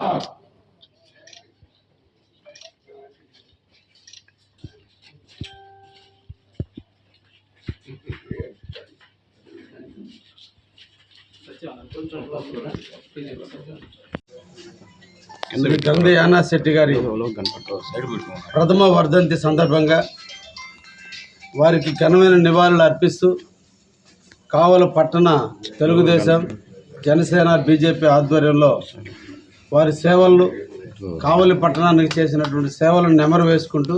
శ్రీ శెట్టి గారి ప్రథమ వర్ధంతి సందర్భంగా వారికి ఘనమైన నివాళులు అర్పిస్తూ కావల పట్టణ తెలుగుదేశం జనసేన బీజేపీ ఆధ్వర్యంలో వారి సేవలు కావలి పట్టణానికి చేసినటువంటి సేవలను నెమరు వేసుకుంటూ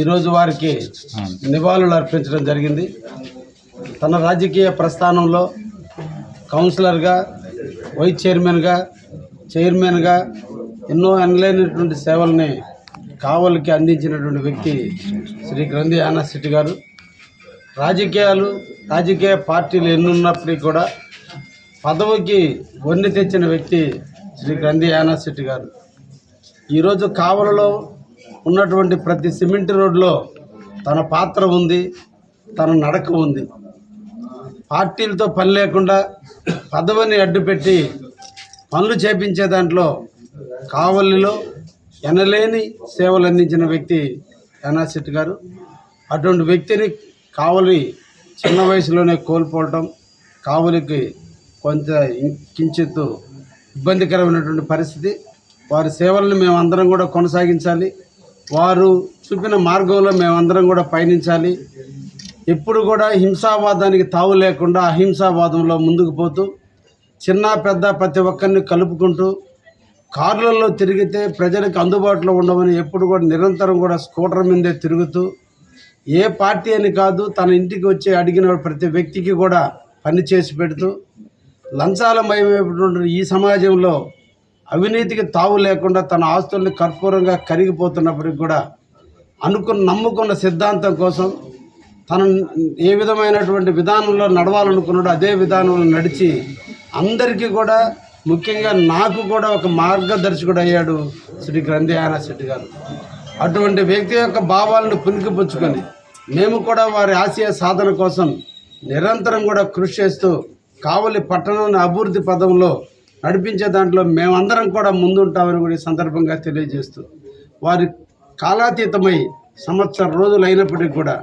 ఈరోజు వారికి నివాళులు అర్పించడం జరిగింది. తన రాజకీయ ప్రస్థానంలో కౌన్సిలర్గా వైస్ చైర్మన్గా చైర్మన్గా ఎన్నో అనలేనటువంటి సేవల్ని కావలికి అందించినటువంటి వ్యక్తి శ్రీ గ్రంథి శెట్టి గారు. రాజకీయాలు రాజకీయ పార్టీలు ఎన్నున్నప్పటికీ కూడా పదవికి వన్నె తెచ్చిన వ్యక్తి శ్రీ గ్రంథి శెట్టి గారు. ఈరోజు కావలలో ఉన్నటువంటి ప్రతి సిమెంట్ రోడ్లో తన పాత్ర ఉంది తన నడక ఉంది. పార్టీలతో పని లేకుండా పదవిని అడ్డుపెట్టి పనులు చేపించే దాంట్లో కావలిలో ఎనలేని సేవలు అందించిన వ్యక్తి యానాశెట్టి గారు. అటువంటి వ్యక్తిని కావలి చిన్న వయసులోనే కోల్పోవటం కావలికి కొంత కించిత్తు ఇబ్బందికరమైనటువంటి పరిస్థితి. వారి సేవలను మేమందరం కూడా కొనసాగించాలి. వారు చూపిన మార్గంలో మేమందరం కూడా పయనించాలి. ఎప్పుడు కూడా హింసావాదానికి తావు లేకుండా అహింసావాదంలో ముందుకు పోతూ చిన్న పెద్ద ప్రతి ఒక్కరిని కలుపుకుంటూ కార్లలో తిరిగితే ప్రజలకు అందుబాటులో ఉండమని ఎప్పుడు కూడా నిరంతరం కూడా స్కూటర్ మీదే తిరుగుతూ ఏ పార్టీ అని కాదు తన ఇంటికి వచ్చి అడిగిన ప్రతి వ్యక్తికి కూడా పని చేసి పెడుతూ లంచాలమయమైనటువంటి ఈ సమాజంలో అవినీతికి తావు లేకుండా తన ఆస్తుల్ని కర్పూరంగా కరిగిపోతున్నప్పటికి కూడా అనుకున్న నమ్ముకున్న సిద్ధాంతం కోసం తను ఏ విధమైనటువంటి విధానంలో నడవాలనుకున్నాడో అదే విధానంలో నడిచి అందరికీ కూడా ముఖ్యంగా నాకు కూడా ఒక మార్గదర్శకుడు అయ్యాడు శ్రీ గ్రంథి శెట్టి గారు. అటువంటి వ్యక్తి యొక్క భావాలను పుణికిపుచ్చుకొని మేము కూడా వారి ఆశయ సాధన కోసం నిరంతరం కూడా కృషి చేస్తూ కావలి పట్టణాన్ని అభివృద్ధి పదంలో నడిపించే దాంట్లో మేమందరం కూడా ముందుంటామని కూడా ఈ సందర్భంగా తెలియజేస్తూ వారి కాలాతీతమై సంవత్సరం రోజులు అయినప్పటికీ కూడా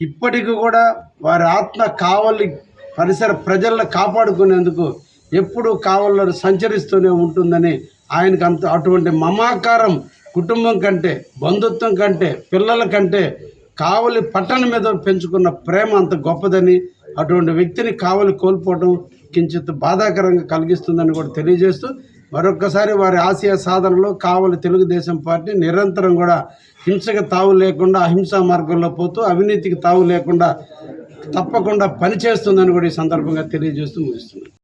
ఇప్పటికీ కూడా వారి ఆత్మ కావలి పరిసర ప్రజలను కాపాడుకునేందుకు ఎప్పుడూ కావల్లో సంచరిస్తూనే ఉంటుందని ఆయనకు అంత అటువంటి మమాకారం కుటుంబం కంటే బంధుత్వం కంటే పిల్లల కంటే కావలి పట్టణం మీద పెంచుకున్న ప్రేమ అంత గొప్పదని అటువంటి వ్యక్తిని కావలి కోల్పోవడం కించిత్ బాధాకరంగా కలిగిస్తుందని కూడా తెలియజేస్తూ మరొక్కసారి వారి ఆసియా సాధనలో కావలి తెలుగుదేశం పార్టీ నిరంతరం కూడా హింసకు తావు లేకుండా అహింసా మార్గంలో పోతూ అవినీతికి తావు లేకుండా తప్పకుండా పనిచేస్తుందని కూడా ఈ సందర్భంగా తెలియజేస్తూ ముగిస్తున్నాను